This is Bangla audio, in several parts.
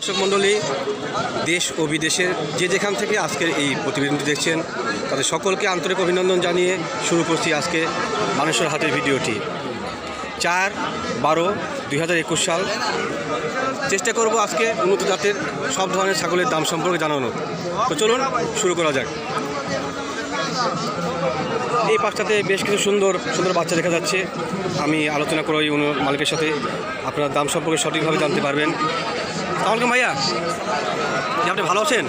দর্শক মণ্ডলী, দেশ ও বিদেশের যে যেখান থেকে আজকের এই প্রতিবেদনটি দেখছেন, তাদের সকলকে আন্তরিক অভিনন্দন জানিয়ে শুরু করছি আজকে মানুষের হাতের ভিডিওটি। চার বারো দুই একুশ সাল। চেষ্টা করব আজকে উন্নত জাতের সব ধরনের ছাগলের দাম সম্পর্কে জানানোর তো চলুন, শুরু করা যাক। এই পাঁচটাতে বেশ কিছু সুন্দর সুন্দর বাচ্চা দেখা যাচ্ছে। আমি আলোচনা এই মালিকের সাথে। আপনার দাম সম্পর্কে সঠিকভাবে জানতে পারবেন। তাহলে ভাইয়া। জি, আপনি ভালো আছেন?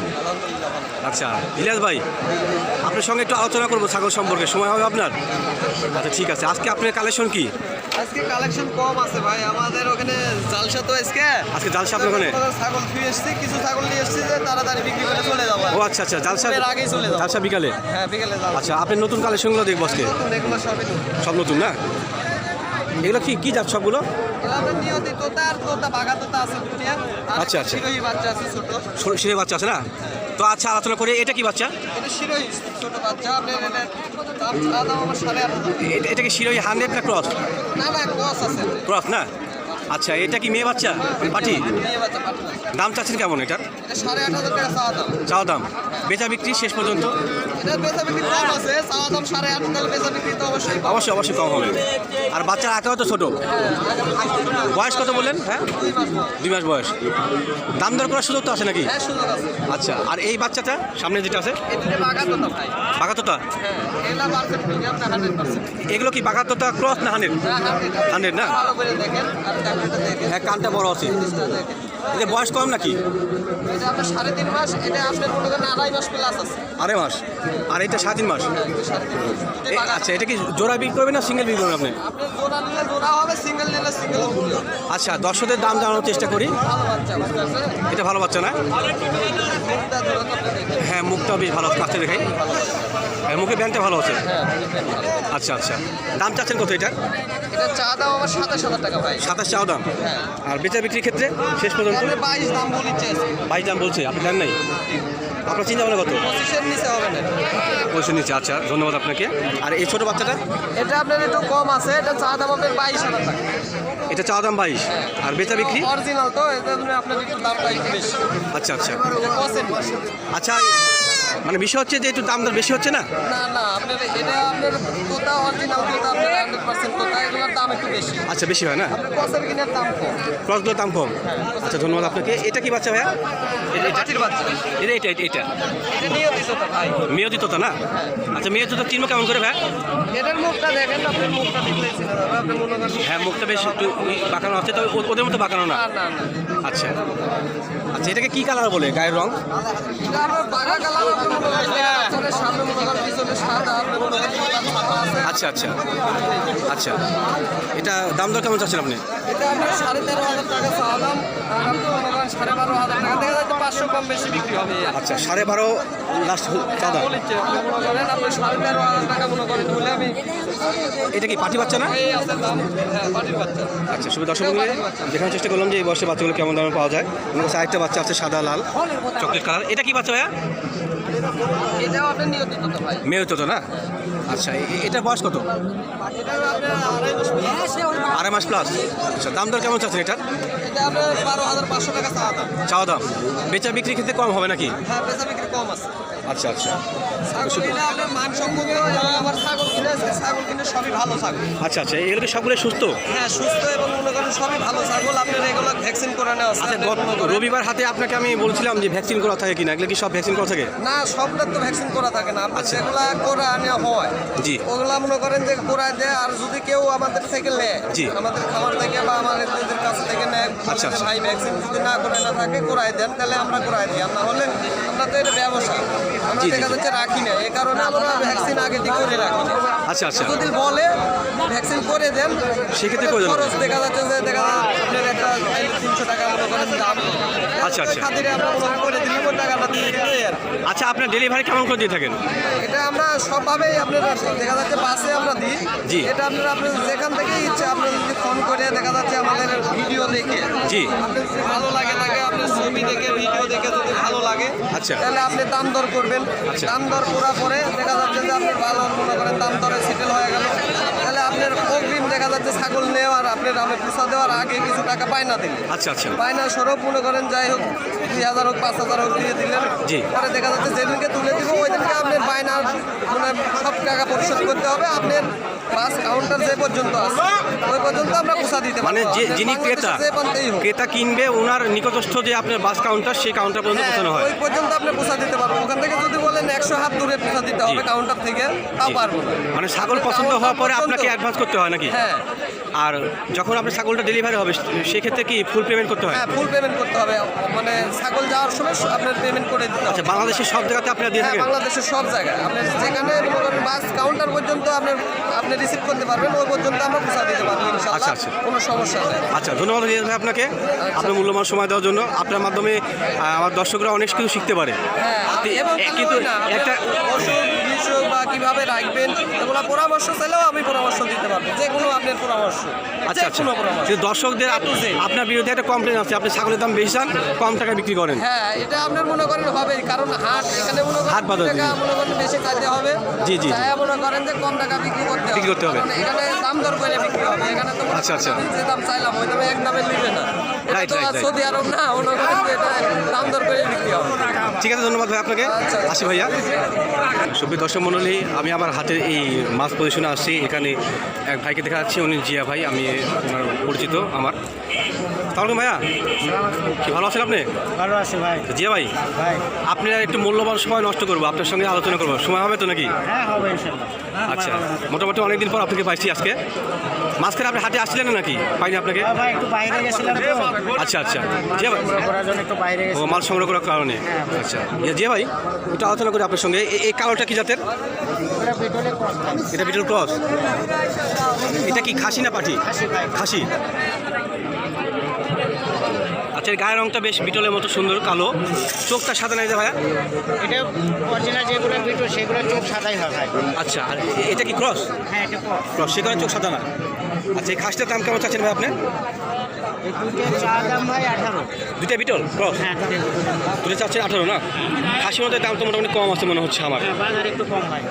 আচ্ছা ইলিয়াস ভাই আপনার সঙ্গে একটু আলোচনা করব ছাগল সম্পর্কে। সময় হবে আপনার? আচ্ছা ঠিক আছে। আজকে আপনার কালেকশন কি? আজকে কালেকশন কম আছে ভাই। আমাদের ওখানে জালসা তো আজকে। আজকে জালসা আপনার ওখানে? ছাগল ফিরে এসছি। কিছু ছাগল নিয়ে এসছি যে তাড়াতাড়ি বিক্রি করে চলে যাব ও আচ্ছা আচ্ছা জালসা এর আগেই চলে যাব। জালসা বিকালে? হ্যাঁ বিকেলে আচ্ছা আপনি নতুন কালেকশনগুলো দেখব আজকে? সবই সব নতুন না? এগুলো কি কি জাত সবগুলো আচ্ছা, আচ্ছা। শিরোহী বাচ্চা আছে ছোট শিরে বাচ্চা আছে না তো আচ্ছা আলোচনা করে এটা কি বাচ্চা এটা কি শিরোহী হান্ড্রেড না ক্রস ক্রস না আচ্ছা এটা কি মেয়ে বাচ্চা? পাটি পাঠা? দাম চাচ্ছেন কেমন এটার? চাওয়া দাম। বেচা বিক্রি শেষ পর্যন্ত? অবশ্যই অবশ্যই কম হবে। আর বাচ্চার আঁকাও তো ছোটো? বয়স কত বললেন? হ্যাঁ? দুই মাস বয়স। দাম দর করার সুযোগ তো আছে নাকি? হ্যাঁ আচ্ছা আর এই বাচ্চাটা সামনে যেটা আছে? বাগাতোতা হ্যাঁ এগুলো কি বাগাতোতা ক্রস না হানের হান্ড্রেড না? আর হ্যাঁ কানটা বড় আছে। এটা বয়স কম নাকি? এটা আপনার সাড়ে তিন মাস এটা আপনার মনে করেন আড়াই মাস প্লাস আছে। আড়াই মাস? আর এটা সাড়ে তিন মাস? হ্যাঁ। আচ্ছা এটা কি জোড়া বিক্রি করবেন না সিঙ্গেল বিক্রি করবেন আপনি? জোড়া নিলে জোড়া হবে সিঙ্গেল নিলে সিঙ্গেল আচ্ছা দর্শকদের দাম জানানোর চেষ্টা করি। এটা ভালো বাচ্চা না? হ্যাঁ মুখটা বেশ ভালো কাছে দেখাই হ্যাঁ মুখে ব্যান্ডটা ভালো আছে। হ্যাঁ ভালো। আচ্ছা আচ্ছা। দাম চাচ্ছেন কত এটা? এটা চা দাম আমার সাতাশ হাজার টাকা ভাই। সাতাশ চাও দাম? হ্যাঁ। আর বেচা বিক্রির ক্ষেত্রে শেষ পর্যন্ত? বাইশ দাম বাইশ দাম বলছে আপনি জান নাই? আপনার চিন্তা ভাবনা কত? পঁচিশের নিচে হবে না। পয়সা নিচ্ছে আচ্ছা ধন্যবাদ আপনাকে। আর এই ছোটো বাচ্চাটা? এটা আপনার একটু কম আছে এটা চা দাম আপনার বাইশ হাজার টাকা। এটা চা দাম বাইশ। আর বেচা বিক্রি? অরিজিনাল তো এই আপনার একটু দামটা একটু বেশি। আচ্ছা আচ্ছা। আচ্ছা মানে বিষয় হচ্ছে যে একটু দাম দর বেশি হচ্ছে না? না না আপনার এটা আপনার তোতা অরিজিনাল তোতা আপনার হান্ড্রেড পার্সেন্ট তোতা এগুলোর দাম একটু বেশি। আচ্ছা বেশি হয় না? কসের কিনার দাম কম। ক্রসগুলোর দাম কম। আচ্ছা ধন্যবাদ আপনাকে। এটা কি বাচ্চা ভাইয়া? এটা বাচ্চা। এটা এটা এটা? এটা এটা নিয়ে দিছো তো ভাই। মেয়ে দিত তো না আচ্ছা মেয়ে তো চিনবো কেমন করে ভাই? এটার মুখটা দেখেন আপনার মুখটা দেখলেই ছিল আপনি করেন হ্যাঁ মুখটা বেশ একটু বাঁকানো আছে তবে ওদের মতো বাঁকানো না? আচ্ছা। আচ্ছা এটাকে কি কালার বলে গায়ের রং? আচ্ছা আচ্ছা। আচ্ছা। এটা দাম দর কেমন চাচ্ছেন আপনি? সাড়ে তেরো হাজার টাকা চাওয়া দাম সাড়ে বারো হাজার টাকা। পাঁচশো কম বেশি বিক্রি হবে। আচ্ছা সাড়ে বারো লাস্ট চাঁদা বলেছে আপনি করেন আপনি সাড়ে তেরো হাজার টাকা মনে করেন হলে আমি এটা কি পাটি বাচ্চা না? হ্যাঁ আচ্ছা শুধু দর্শক দেখানোর চেষ্টা করলাম যে এই বয়সে বাচ্চাগুলো কেমন দামে পাওয়া যায়। আমার কাছে আরেকটা বাচ্চা আছে সাদা লাল চকলেট কালার এটা কি বাচ্চা ভাইয়া? মেয়ে তো না? আচ্ছা এটা বয়স কত? আড়াই মাস প্লাস আচ্ছা দাম দর কেমন চাচ্ছেন এটা এটা বারো হাজার পাঁচশো টাকা চাওয়া দাম। বেচা বিক্রির ক্ষেত্রে কম হবে নাকি? হ্যাঁ কম আছে আচ্ছা আচ্ছা। আচ্ছা আচ্ছা এগুলো সবগুলো সুস্থ হ্যাঁ সুস্থ? এবং মনে করেন সবই ভালো ছাগল আপনার এগুলো ভ্যাকসিন করে নেওয়া আছে আচ্ছা গত রবিবার হাতে আপনাকে আমি বলছিলাম যে ভ্যাকসিন করা থাকে কিনা? এগুলো কি সব ভ্যাকসিন করা থাকে? না সবটা তো ভ্যাকসিন করা থাকে না। আচ্ছা। যেগুলা করা নেওয়া হয়। জি। ওগুলা মনে করেন যে করায় দেয় আর যদি কেউ আমাদের থেকে নেয় জি। আমাদের খামার থেকে বা আমাদের কাছে থেকে নেয় আচ্ছা, আচ্ছা। ভাই ভ্যাকসিন যদি না করে না থাকে করায় দেন তাহলে আমরা করায় দিই। আর না হলে ব্যবসা। আমরা জি, দেখা যাচ্ছে রাখি না। এই কারণে আমরা ভ্যাকসিন আগে দিয়ে করে রাখি। না আচ্ছা আচ্ছা। যদি বলে ভ্যাকসিন করে দেন সেক্ষেত্রে করে খরচ দেখা যাচ্ছে যে দেখা আপনার একটা তিনশো টাকা মনে করেন দাম। আচ্ছা, আচ্ছা। খাতিরে আমরা করে দিলে ওই টাকাটা দিয়ে দিতে আর কি। আচ্ছা আপনার ডেলিভারি কেমন করে দিয়ে থাকেন এটা আমরা সবভাবেই আপনার দেখা যাচ্ছে বাসে আমরা দিই জি। এটা আপনার আপনি যেখান থেকে ইচ্ছে আপনি যদি ফোন করে দেখা যাচ্ছে আমাদের ভিডিও দেখে জি। আপনার যদি ভালো লাগে থাকে আপনার ছবি দেখে ভিডিও দেখে যদি ভালো লাগে আচ্ছা। তাহলে আপনি দাম দর করবেন আচ্ছা। দাম দর করার পরে দেখা যাচ্ছে যে আপনি ভালো মনে করেন দাম দরে সেটেল হয়ে গেল আপনার অগ্রিম দেখা যাচ্ছে ছাগল নেওয়ার আপনার আমি পোষা দেওয়ার আগে কিছু টাকা বায়না দিলেন। আচ্ছা আচ্ছা। বায়না স্বরূপ মনে করেন যাই হোক দুই হাজার হোক পাঁচ হাজার হোক দিয়ে দিলেন। জি। পরে দেখা যাচ্ছে যেদিনকে তুলে দিব ওই দিনকে আপনার বায়নার মানে সব টাকা পরিশোধ করতে হবে। আপনার বাস কাউন্টার যে পর্যন্ত আছে ওই পর্যন্ত আমরা পোষা দিতে মানে যে যিনি ক্রেতা। ক্রেতা কিনবে ওনার নিকটস্থ যে আপনার বাস কাউন্টার সেই কাউন্টার পর্যন্ত হ্যাঁ, পৌঁছানো হয়। ওই পর্যন্ত আপনি পোষা দিতে পারব। ওখান থেকে যদি বলেন একশো হাত দূরে পোষা দিতে হবে কাউন্টার থেকে তাও পারব মানে ছাগল পছন্দ হওয়ার পরে আপনাকে অ্যাডভান্স করতে হয় নাকি? হ্যাঁ। আর যখন আপনার ছাগলটা ডেলিভারি হবে সেক্ষেত্রে কি ফুল পেমেন্ট করতে হয়? হ্যাঁ ফুল পেমেন্ট করতে হবে। মানে ছাগল যাওয়ার সময় আপনার পেমেন্ট করে দিতে আচ্ছা বাংলাদেশের সব জায়গাতে আপনারা দিয়ে হ্যাঁ থাকেন? বাংলাদেশের সব জায়গায়। আপনি যেখানে বাস কাউন্টার পর্যন্ত আপনার আপনি রিসিভ করতে পারবেন ওই পর্যন্ত আমরা দিতে পারব আচ্ছা, আচ্ছা। কোনো সমস্যা নেই। আচ্ছা ধন্যবাদ রিয়াজ ভাই আপনাকে আপনার মূল্যবান সময় দেওয়ার জন্য। আপনার মাধ্যমে আমার দর্শকরা অনেক কিছু শিখতে পারে। হ্যাঁ কিন্তু একটা- বা কীভাবে রাখবেন এগুলো পরামর্শ চাইলেও আমি পরামর্শ দিতে পারব। যে কোনো আপনার পরামর্শ আচ্ছা যে আচ্ছা। পরামর্শ। দর্শকদের আপ- আপনার বিরুদ্ধে একটা কমপ্লেন আছে আপনি ছাগলের দাম বেশি চান কম টাকায় বিক্রি করেন। হ্যাঁ এটা আপনার মনে করেন হবে কারণ হাট এখানে মনে করেন হাট বাজার মনে করেন বেশি চাইতে হবে। জি, জি। মনে করেন যে কম টাকা বিক্রি করতে করতে হবে। এখানে দাম দর করে বিক্রি হবে এখানে তো আচ্ছা, আচ্ছা। যে দাম চাইলাম ওই দামে এক দামে নিবে না এটা Right, তো right, আর right. সৌদি আরব না মনে করেন দাম দর করে বিক্রি হবে ঠিক আছে ধন্যবাদ ভাই আপনাকে আচ্ছা। আসি ভাইয়া সুপ্রিয় দর্শক মন্ডলী আমি আমার হাতের এই মাছ পজিশনে আসছি এখানে এক ভাইকে দেখা যাচ্ছি উনি জিয়া ভাই আমি ওনার পরিচিত আমার তাহলে ভাইয়া। কি ভালো আছেন আপনি? ভালো আছে ভাই। জিয়া ভাই। ভাই। আপনি আর একটু মূল্যবান সময় নষ্ট করব আপনার সঙ্গে আলোচনা করব। সময় হবে তো নাকি? হ্যাঁ হবে আচ্ছা মোটামুটি অনেকদিন পর আপনাকে পাইছি আজকে। মাঝখানে আপনি হাতে আসছিলেন না নাকি? পাইনি আপনাকে? হ্যাঁ, আচ্ছা আচ্ছা। জি ভাই। ও মাল সংগ্রহ করার কারণে। আচ্ছা। জিয়া ভাই একটু আলোচনা করি আপনার সঙ্গে। এই কালোটা কি জাতের। এটা বিটল ক্রস। এটা কি খাসি না পাঠি খাসি। আচ্ছা এর গায়ের রংটা বেশ বিটলের মতো সুন্দর কালো। চোখটা সাদা নাই ভাইয়া? এটা অরিজিনাল যেগুলো বিটল সেগুলো চোখ সাদাই হয় ভাই। আচ্ছা আর এটা কি ক্রস হ্যাঁ এটা ক্রস সেগুলো চোখ সাদা না। আচ্ছা এই খাসটার দাম কেমন চাচ্ছেন ভাই আপনি? দুইটা বিটল ক্রস হ্যাঁ দুটো চাচ্ছেন আঠারো না? খাসির মধ্যে দাম তো মোটামুটি কম আছে মনে হচ্ছে আমার। হ্যাঁ একটু কম হয়।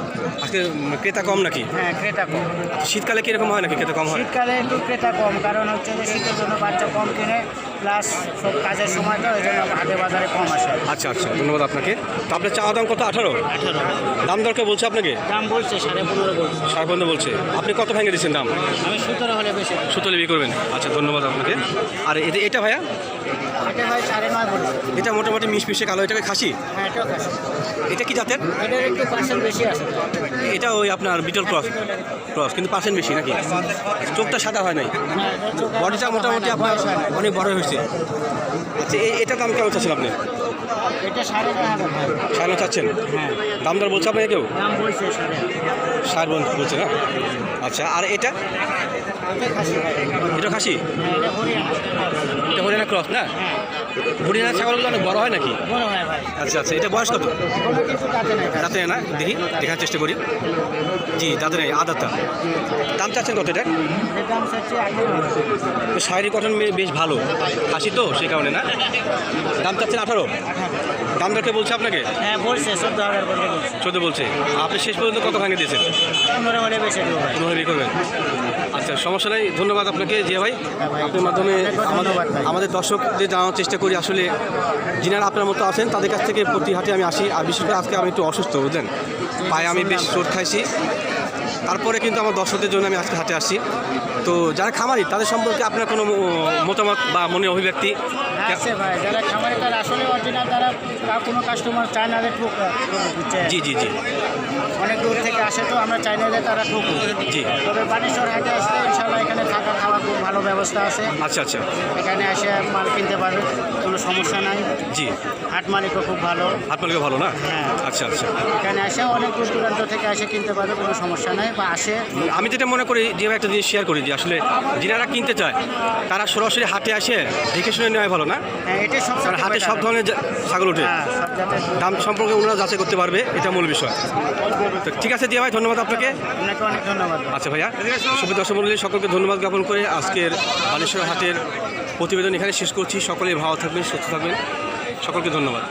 আজকে ক্রেতা কম নাকি? হ্যাঁ ক্রেতা কম। শীতকালে কীরকম হয় নাকি ক্রেতা কম হয়? শীতকালে একটু ক্রেতা কম কারণ হচ্ছে যে শীতের জন্য বাচ্চা কম কিনে। প্লাস সব কাজের সময় তো ওই জন্য হাটে বাজারে কম আসে। আচ্ছা আচ্ছা ধন্যবাদ আপনাকে। তো আপনার চা দাম কত? আঠারো? আঠারো। দাম দরকার বলছে আপনাকে? দাম বলছে সাড়ে পনেরো বলছে। সাড়ে পনেরো বলছে। আপনি কত ভেঙে দিচ্ছেন দাম? আমি সতেরো হলে বেশি। সুতরাং বিয়ে করবেন। আচ্ছা ধন্যবাদ আপনাকে। আর এটা এটা ভাইয়া? এটা ভাই সাড়ে নয় এটা মোটামুটি মিশ মিশে কালো এটাকে খাসি? হ্যাঁ এটাও খাসি। এটা কি জাতের? এটার একটু পার্সেন্ট বেশি আছে। এটা ওই আপনার বিটল ক্রস ক্রস কিন্তু পার্সেন্ট বেশি নাকি? চোখটা সাদা হয় নাই? হ্যাঁ, বডিটা মোটামুটি আপনার। অনেক বড় হয়েছে। আচ্ছা এই এটা দাম কেমন চাচ্ছেন আপনি? এটা সাড়ে চাচ্ছেন? হ্যাঁ। দাম দর বলছে আপনাকে কেউ? দাম বলছে সাড়ে ষাট বলছে না? আচ্ছা আর এটা? এটা খাসি। ক্রস না? হ্যাঁ হরিয়ানা ছাগলগুলো অনেক বড় হয় নাকি? হয় আচ্ছা আচ্ছা এটা বয়স কত? দাঁতে না দেখি দেখার চেষ্টা করি। জি দাঁতে নেই আদারটা দাম চাচ্ছেন কত এটা। শাড়ি কটন বেশ ভালো। হাসি তো সেই কারণে না? দাম চাচ্ছেন আঠারো? দাম দরকে বলছে আপনাকে? হ্যাঁ বলছে চোদ্দ হাজার করে বলছে। চোদ্দ বলছে। আপনি শেষ পর্যন্ত কত ভাঙে দিয়েছেন? পনেরো হলে বেশি পনেরো বিয়ে করবেন। আচ্ছা সমস্যা নেই ধন্যবাদ আপনাকে জিয়া ভাই। ভাই। আপনার মাধ্যমে আমাদের দর্শকদের জানানোর চেষ্টা করি আসলে যিনারা আপনার মতো আছেন তাদের কাছ থেকে প্রতি হাতে আমি আসি আর বিশেষ করে আজকে আমি একটু অসুস্থ বুঝলেন? পায়ে আমি বেশ চোট খাইছি। তারপরে কিন্তু আমার দর্শকদের জন্য আমি আজকে হাটে আসি। তো যারা খামারি তাদের সম্পর্কে আপনার কোনো মতামত বা মনে অভিব্যক্তি? আছে ভাই যারা খামারে তারা আসলে অরিজিনাল তারা কোনো কাস্টমার চায় না যে ঠুক জি জি জি। অনেক দূর থেকে আসে তো আমরা চাই না যে তারা ঠুকুক। জি। তবে বানেশ্বর হাটে আসলে ইনশাল্লাহ এখানে থাকা ভালো ব্যবস্থা আছে। আচ্ছা আচ্ছা। এখানে এসে মাল কিনতে পারবে কোনো সমস্যা নাই। জি। হাট মালিকও খুব ভালো। হাট মালিকও ভালো না? হ্যাঁ। আচ্ছা আচ্ছা। এখানে এসে অনেক দূর দূরান্ত থেকে এসে কিনতে পারবে কোনো সমস্যা নাই বা আসে। আমি যেটা মনে করি যে একটা জিনিস শেয়ার করি যে আসলে যারা কিনতে চায় তারা সরাসরি হাটে আসে দেখে শুনে নেওয়া ভালো না? হ্যাঁ এটাই সব হাটে সব ধরনের ছাগল ওঠে। হ্যাঁ দাম সম্পর্কে ওনারা যাচাই করতে পারবে এটা মূল বিষয়। তো ঠিক আছে দিয়া ভাই ধন্যবাদ আপনাকে। আপনাকে অনেক ধন্যবাদ। আচ্ছা ভাইয়া সুবিধা সকলকে ধন্যবাদ জ্ঞাপন করে আজকের বালেশ্বর হাটের প্রতিবেদন এখানে শেষ করছি। সকলে ভালো থাকবেন সুস্থ থাকবেন। সকলকে ধন্যবাদ।